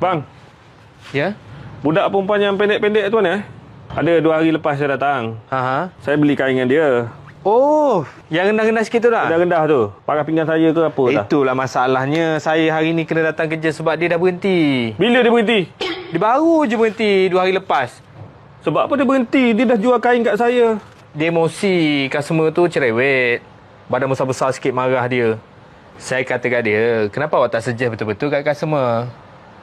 Bang, Ya? budak perempuan yang pendek-pendek tu mana eh? Ada dua hari lepas saya datang. Ha ha. Saya beli kain dengan dia. Oh, yang rendah-rendah sikit tu dah. Rendah-rendah tu. Pakai pinggan saya ke apa dah. Itulah masalahnya. Saya hari ni kena datang kerja sebab dia dah berhenti. Bila dia berhenti? Dia baru je berhenti dua hari lepas. Sebab apa dia berhenti? Dia dah jual kain kat saya. Dia emosi. Customer tu cerewet. Badan besar-besar sikit marah dia. Saya kata kat dia, kenapa awak tak suggest betul-betul kat customer?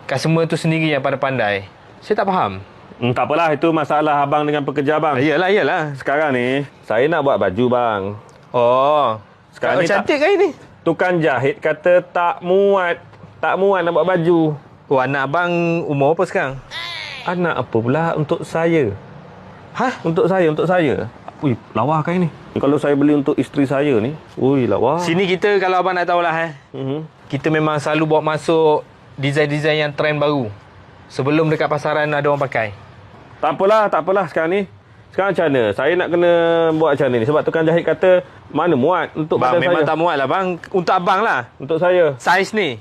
Customer tu sendiri yang pandai-pandai. Saya tak faham. Hmm, tak apalah, itu masalah abang dengan pekerja abang. Iyalah, iyalah. Sekarang ni, saya nak buat baju bang. Oh. Sekarang Sekarang ni cantik kan ini? Tukang jahit kata tak muat. Tak muat nak buat baju. Oh, anak abang umur apa sekarang? Anak apa pula untuk saya? Hah? Untuk saya, untuk saya. Ui, lawa kain ni. Kalau saya beli untuk isteri saya ni, ui, lawa. Sini kita kalau abang nak tahulah eh. Mhm. Kita memang selalu bawa masuk design-design yang trend baru. Sebelum dekat pasaran ada orang pakai. Tak apalah, tak apalah sekarang ni. Sekarang macam mana? Saya nak kena buat macam ni? Sebab tukang jahit kata, mana muat untuk Bang badan memang saya. tak muat lah bang. Untuk abang lah. Untuk saya. Saiz ni.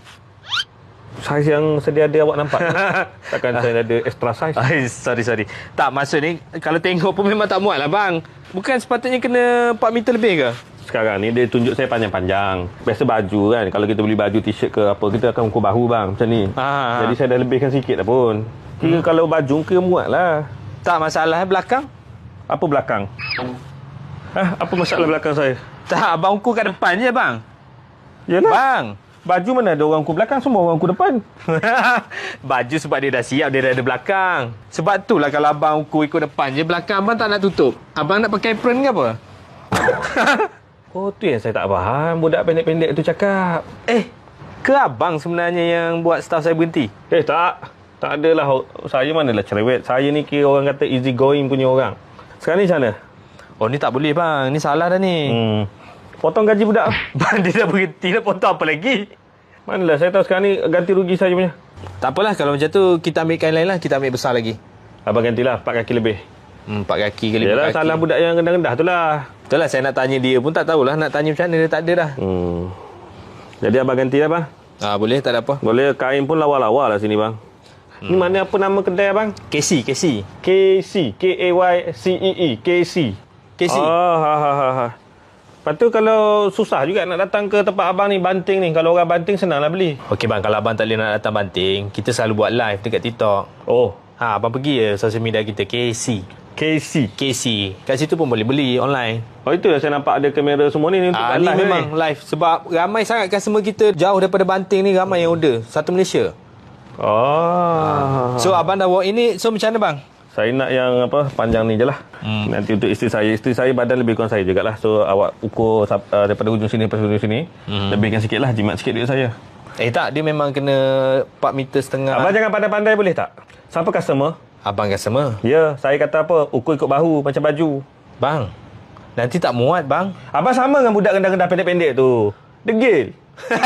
Saiz yang sedia ada awak nampak. Takkan saya ada extra size. Ay, sorry, sorry. Tak, maksud ni, kalau tengok pun memang tak muat lah bang. Bukan sepatutnya kena 4 meter lebih ke? Sekarang ni dia tunjuk saya panjang-panjang. Biasa baju kan. Kalau kita beli baju t-shirt ke apa, kita akan ukur bahu bang. Macam ni. Ah. Jadi saya dah lebihkan sikit dah pun. Kira hmm. kalau baju kira muat lah. Tak masalah eh, belakang. Apa belakang? Hah, apa masalah belakang saya? Tak, abang ukur kat depan je bang. Yalah. Bang. Baju mana ada orang ukur belakang, semua orang ukur depan. Baju sebab dia dah siap, dia dah ada belakang. Sebab tu lah kalau abang ukur ikut depan je, belakang abang tak nak tutup. Abang nak pakai apron ke apa? Oh, tu yang saya tak faham. Budak pendek-pendek tu cakap. eh, ke abang sebenarnya yang buat staff saya berhenti? Eh, tak. Tak adalah. Saya manalah cerewet. Saya ni kira orang kata easy going punya orang. Sekarang ni macam mana? Oh, ni tak boleh bang. Ni salah dah ni. Hmm. Potong gaji budak. Dia dah berhenti. Nak potong apa lagi? Manalah saya tahu sekarang ni ganti rugi saya punya. Tak apalah kalau macam tu kita ambil kain lain lah. Kita ambil besar lagi. Abang gantilah 4 kaki lebih. Hmm, empat kaki ke lima Yalah kaki. salah budak yang rendah-rendah tu lah. Betul lah saya nak tanya dia pun tak tahulah. Nak tanya macam mana dia tak ada dah. Hmm. Jadi abang ganti lah bang. Ah, boleh tak ada apa. Boleh kain pun lawa-lawa lah sini bang. Hmm. Ni mana apa nama kedai abang? KC, KC. KC. K-A-Y-C-E-E. KC. KC. Oh, ha, ha, ha, ha. Lepas tu kalau susah juga nak datang ke tempat abang ni, Banting ni. Kalau orang Banting senang lah beli. Okey bang, kalau abang tak boleh nak datang banting, kita selalu buat live dekat TikTok. Oh, Ha, abang pergi je social media kita KC. KC. KC. Kat situ pun boleh beli online. Oh, itu saya nampak ada kamera semua ni, ni untuk Ah, ni live memang ni. live sebab ramai sangat customer kita jauh daripada Banting ni ramai yang order. Satu Malaysia. Oh. So abang dah bawa ini, so macam mana bang? Saya nak yang apa panjang ni je lah. Hmm. Nanti untuk isteri saya. Isteri saya badan lebih kurang saya jugalah. So awak ukur uh, daripada hujung sini sampai hujung sini. Hmm. Lebihkan sikit lah. Jimat sikit duit saya. Eh tak, dia memang kena 4 meter setengah. Abang jangan pandai-pandai boleh tak? Siapa customer? Abang customer. Ya, saya kata apa? Ukur ikut bahu macam baju. Bang, nanti tak muat bang. Abang sama dengan budak rendah-rendah pendek-pendek tu. Degil.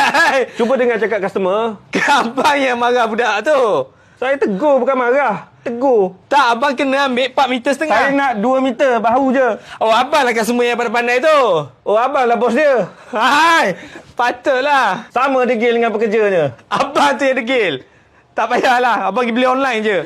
Cuba dengar cakap customer. Abang yang marah budak tu. Saya tegur bukan marah. Tegur. Tak, abang kena ambil 4 meter setengah. Saya nak 2 meter bahu je. Oh, abang lah customer yang pandai-pandai tu. Oh, abang lah bos dia. Hai, patutlah. Sama degil dengan pekerjanya. Abang tu yang degil. Tak payahlah, abang pergi beli online je.